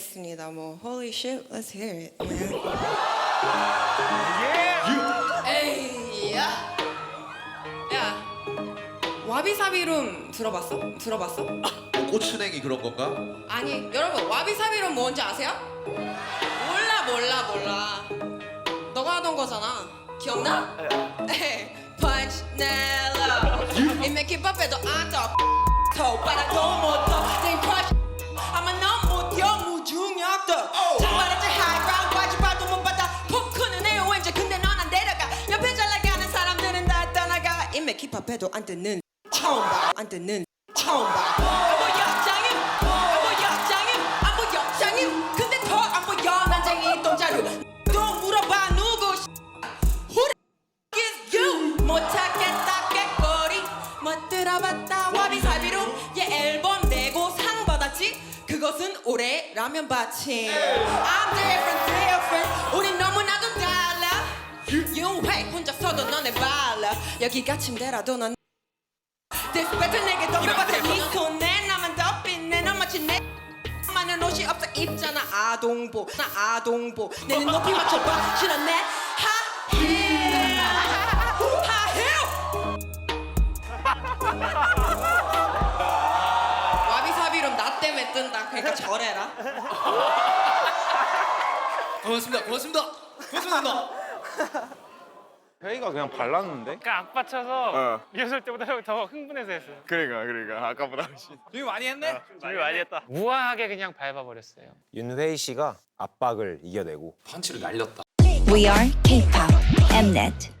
알겠습니다. 뭐 holy shit, let's hear it. man. 에이, 야, 야, 와비사비룸 들어봤어? 들어봤어? 뭐 꼬추냉이 그런 건가? 아니, 여러분 와비사비룸 뭔지 아세요? 몰라, 몰라, 몰라. 너가 하던 거잖아. 기억나? 에이, punch Nello. 이메 김밥에도 앉아. 더 김밥에도 안 뜨는 처음 봐. 안 뜨는 처음 봐. 안보 역장임. 안보 역장임. 안보 역장임. 근데 더 안 보여 난쟁이 똥자루. 또 물어봐 누구 Who the is you? 못 찾겠다 깨꼬리 못 들어봤다 와비사비로 얘 앨범 내고 상 받았지 그것은 올해 라면 받침 I'm different different 우린 너무나도 달라 유해 혼자서도 너네 발 라. 여기가 침대라도 넌 better 내게 덤벼봤자 네 손에 나만 덮이네. 넌 마치 내 많은 옷이 없어 입잖아. 아동보 나 아동보 내는 높이 맞춰봐. 싫었네. 하힐 하힐 와비사비로 나 때문에 뜬다. 그러니까 저래라. 고맙습니다. 고맙습니다. 고맙습니다. 회의가 그냥 발랐는데? 그러니까 악 받쳐서 어. 리허설 때보다 더 흥분해서 했어요. 그러니까 그러니까 아까보다 훨씬 준비 많이 했네. 준비 많이 했다. 무한하게 그냥 밟아버렸어요. 윤회희 씨가 압박을 이겨내고 펀치를 날렸다. We are K-pop Mnet.